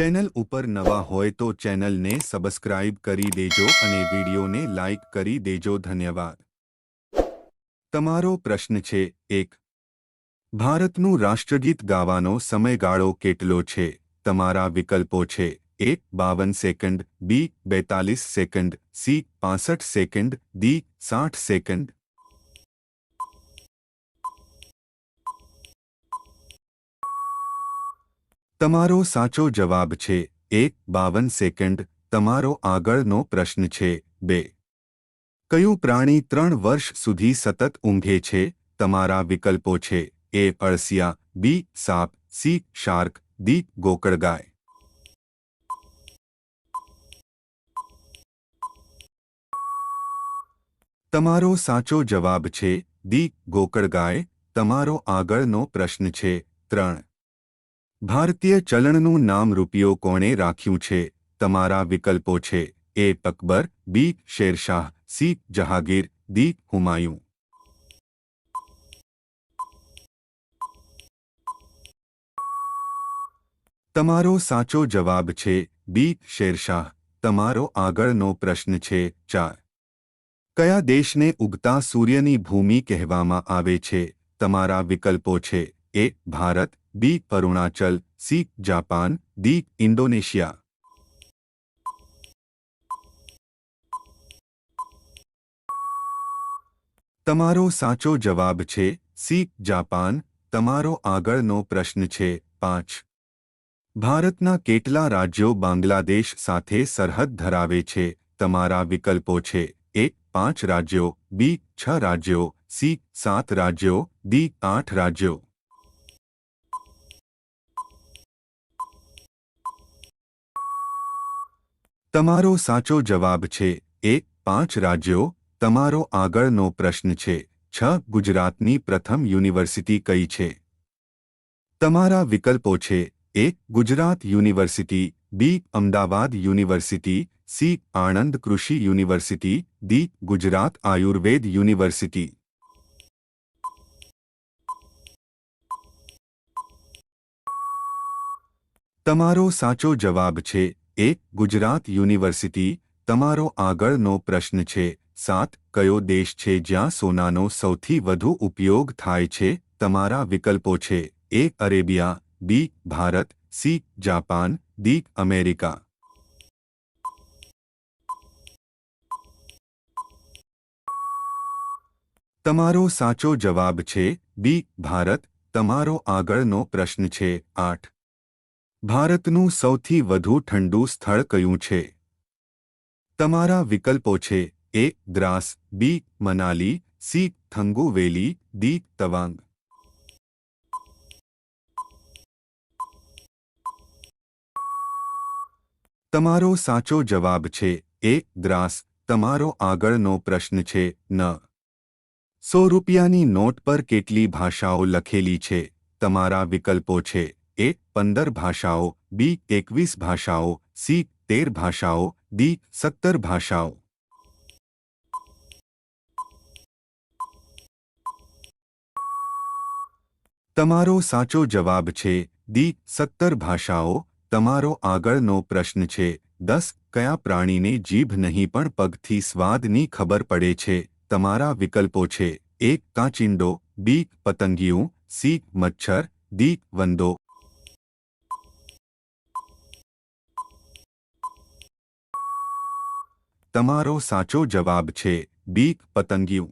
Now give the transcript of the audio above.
channel ઉપર નવા હોય તો ચેનલને સબસ્ક્રાઇબ કરી દેજો અને વિડીયોને લાઇક કરી દેજો ધન્યવાદ તમારો પ્રશ્ન છે એક ભારતનું રાષ્ટ્રગીત ગાવાનો સમયગાળો કેટલો છે તમારા વિકલ્પો છે એક બાવન સેકન્ડ બી બેતાલીસ સેકન્ડ સી પાસઠ સેકન્ડ ડી સાઠ સેકન્ડ तमारो साचो जवाब छे एक बावन सेकंड तमारो नो प्रश्न छे बे क्यों प्राणी त्रण वर्ष सुधी सतत ऊँघे छे तमारा विकल्पो छे ए पड़सिया बी साप सी शार्क दी गोकड़गाय तमारो साचो जवाब छे दी गोकड़गाय तमारो नो प्रश्न छे त्रण ભારતીય ચલણનું નામ રૂપિયો કોણે રાખ્યું છે તમારા વિકલ્પો છે A Akbar B Sher Shah C Jahangir D Humayun તમારો સાચો જવાબ છે બી શેરશાહ તમારો આગળનો પ્રશ્ન છે ચાર કયા દેશને ઉગતા સૂર્યની ભૂમિ કહેવામાં આવે છે તમારા વિકલ્પો છે A Bharat B Arunachal C Japan D Indonesia तुम्हारा साचो जवाब छे सी जापान तुम्हारा આગળ નો પ્રશ્ન છે 5 ભારત ના કેટલા રાજ્યો બાંગ્લાદેશ સાથે સરહદ ધરાવે છે તમારો વિકલ્પો છે એ 5 રાજ્યો બી 6 રાજ્યો સી 7 રાજ્યો ડી 8 રાજ્યો તમારો સાચો જવાબ છે એ પાંચ રાજ્યો તમારો આગળનો પ્રશ્ન છે છ ગુજરાતની પ્રથમ યુનિવર્સિટી કઈ છે તમારા વિકલ્પો છે A Gujarat university B Ahmedabad university C Anand Krishi university D Gujarat Ayurved university તમારો સાચો જવાબ છે ગુજરાત યુનિવર્સિટી તમારો આગળનો પ્રશ્ન છે 7 કયો દેશ છે જ્યાં સોનાનો સૌથી વધુ ઉપયોગ થાય છે તમારો વિકલ્પો છે A Arabia B Bharat C Japan D America તમારો સાચો જવાબ છે બી ભારત તમારો આગળનો પ્રશ્ન છે 8 ભારતનું સૌથી વધુ ઠંડુ સ્થળ કયું છે તમારા વિકલ્પો છે A Dras B Manali C થંગુવેલી D Tawang તમારો સાચો જવાબ છે એ દ્રાસ તમારો આગળનો પ્રશ્ન છે ન સો રૂપિયાની નોટ પર કેટલી ભાષાઓ લખેલી છે તમારા વિકલ્પો છે ए 15 भाषाओं बी 21 भाषाओं सी 13 भाषाओं डी 70 भाषाओं तुम्हारा साचो जवाब छे डी 70 भाषाओं તમારો આગળ નો પ્રશ્ન છે 10 કયા પ્રાણીને જીભ નહીં પણ પગ થી સ્વાદ ની ખબર પડે છે તમારો વિકલ્પો છે એ કાચિન્ડો બી પતંગિયા સ સી મચ્છર દી વંદો તમારો સાચો જવાબ છે બીક પતંગિયું